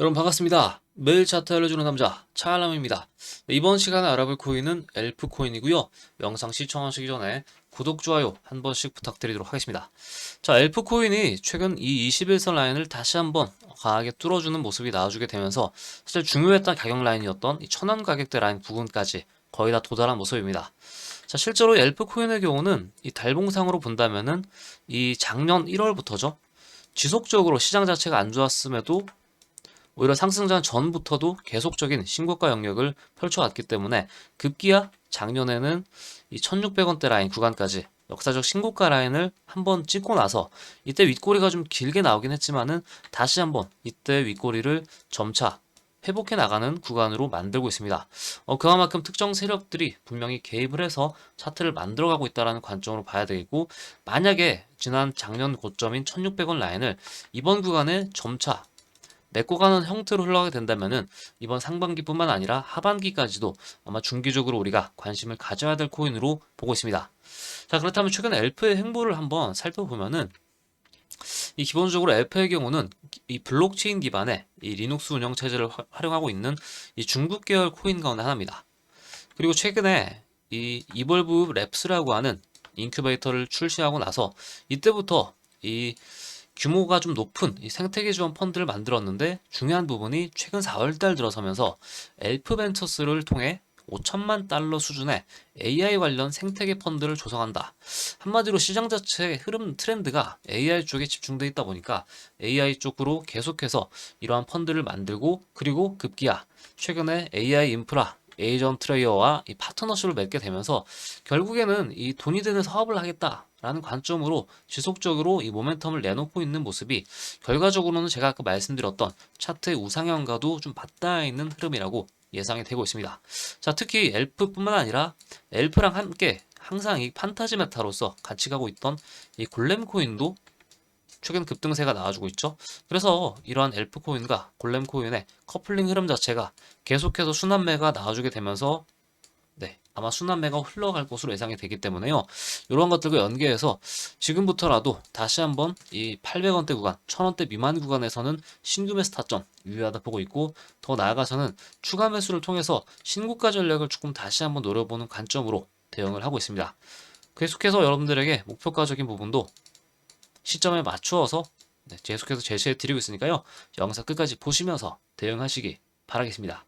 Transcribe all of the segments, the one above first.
여러분 반갑습니다. 매일 차트 알려주는 남자 차알람입니다. 네, 이번 시간에 알아볼 코인은 엘프 코인이고요. 영상 시청하시기 전에 구독, 좋아요 한 번씩 부탁드리도록 하겠습니다. 자, 엘프 코인이 최근 이 21선 라인을 다시 한번 강하게 뚫어주는 모습이 나와주게 되면서 사실 중요했던 가격 라인이었던 이 천원 가격대 라인 부근까지 거의 다 도달한 모습입니다. 자, 실제로 엘프 코인의 경우는 이 달봉상으로 본다면은 이 작년 1월부터죠. 지속적으로 시장 자체가 안 좋았음에도 오히려 상승장 전부터도 계속적인 신고가 영역을 펼쳐왔기 때문에 급기야 작년에는 이 1600원대 라인 구간까지 역사적 신고가 라인을 한번 찍고 나서 이때 윗꼬리가 좀 길게 나오긴 했지만은 다시 한번 이때 윗꼬리를 점차 회복해 나가는 구간으로 만들고 있습니다. 어, 그만큼 특정 세력들이 분명히 개입을 해서 차트를 만들어가고 있다는 관점으로 봐야 되겠고 만약에 지난 작년 고점인 1600원 라인을 이번 구간에 점차 메꿔 가는 형태로 흘러가게 된다면은 이번 상반기뿐만 아니라 하반기까지도 아마 중기적으로 우리가 관심을 가져야 될 코인으로 보고 있습니다. 자, 그렇다면 최근 엘프의 행보를 한번 살펴보면은 이 기본적으로 엘프의 경우는 이 블록체인 기반의 이 리눅스 운영 체제를 화- 활용하고 있는 이 중국 계열 코인 가운데 하나입니다. 그리고 최근에 이 이볼브 랩스라고 하는 인큐베이터를 출시하고 나서 이때부터 이 규모가 좀 높은 이 생태계 지원 펀드를 만들었는데 중요한 부분이 최근 4월달 들어서면서 엘프 벤처스를 통해 5천만 달러 수준의 AI 관련 생태계 펀드를 조성한다. 한마디로 시장 자체의 흐름 트렌드가 AI 쪽에 집중돼 있다 보니까 AI 쪽으로 계속해서 이러한 펀드를 만들고 그리고 급기야 최근에 AI 인프라 에이전 트 레이어와 이 파트너십을 맺게 되면서 결국에는 이 돈이 되는 사업을 하겠다 라는 관점으로 지속적으로 이 모멘텀을 내놓고 있는 모습이 결과적으로는 제가 아까 말씀드렸던 차트의 우상향과도 좀 맞닿아 있는 흐름이라고 예상이 되고 있습니다. 자, 특히 엘프뿐만 아니라 엘프랑 함께 항상 이 판타지 메타로서 같이 가고 있던 이 골렘 코인도 최근 급등세가 나와주고 있죠. 그래서 이러한 엘프 코인과 골렘 코인의 커플링 흐름 자체가 계속해서 순환매가 나와주게 되면서 네, 아마 순환매가 흘러갈 것으로 예상이 되기 때문에요. 이런 것들과 연계해서 지금부터라도 다시 한번 이 800원대 구간, 1000원대 미만 구간에서는 신규 매수 타점 유의하다 보고 있고 더 나아가서는 추가 매수를 통해서 신고가 전략을 조금 다시 한번 노려보는 관점으로 대응을 하고 있습니다. 계속해서 여러분들에게 목표가적인 부분도 시점에 맞추어서 네, 계속해서 제시해 드리고 있으니까요. 영상 끝까지 보시면서 대응하시기 바라겠습니다.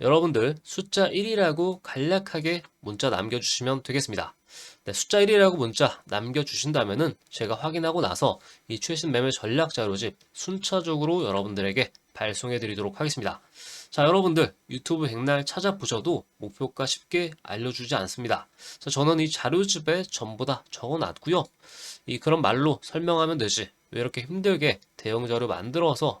여러분들 숫자 1이라고 간략하게 문자 남겨주시면 되겠습니다. 네, 숫자 1이라고 문자 남겨주신다면 은 제가 확인하고 나서 이 최신 매매 전략 자료집 순차적으로 여러분들에게 발송해 드리도록 하겠습니다. 자, 여러분들 유튜브 백날 찾아보셔도 목표가 쉽게 알려주지 않습니다. 자, 저는 이 자료집에 전부 다 적어놨고요. 이 그런 말로 설명하면 되지. 왜 이렇게 힘들게 대형 자료 만들어서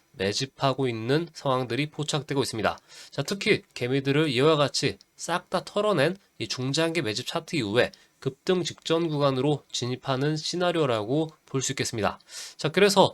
매집하고 있는 상황들이 포착되고 있습니다. 자, 특히 개미들을 이와 같이 싹 다 털어낸 이 중장기 매집 차트 이후에 급등 직전 구간으로 진입하는 시나리오라고 볼 수 있겠습니다. 자, 그래서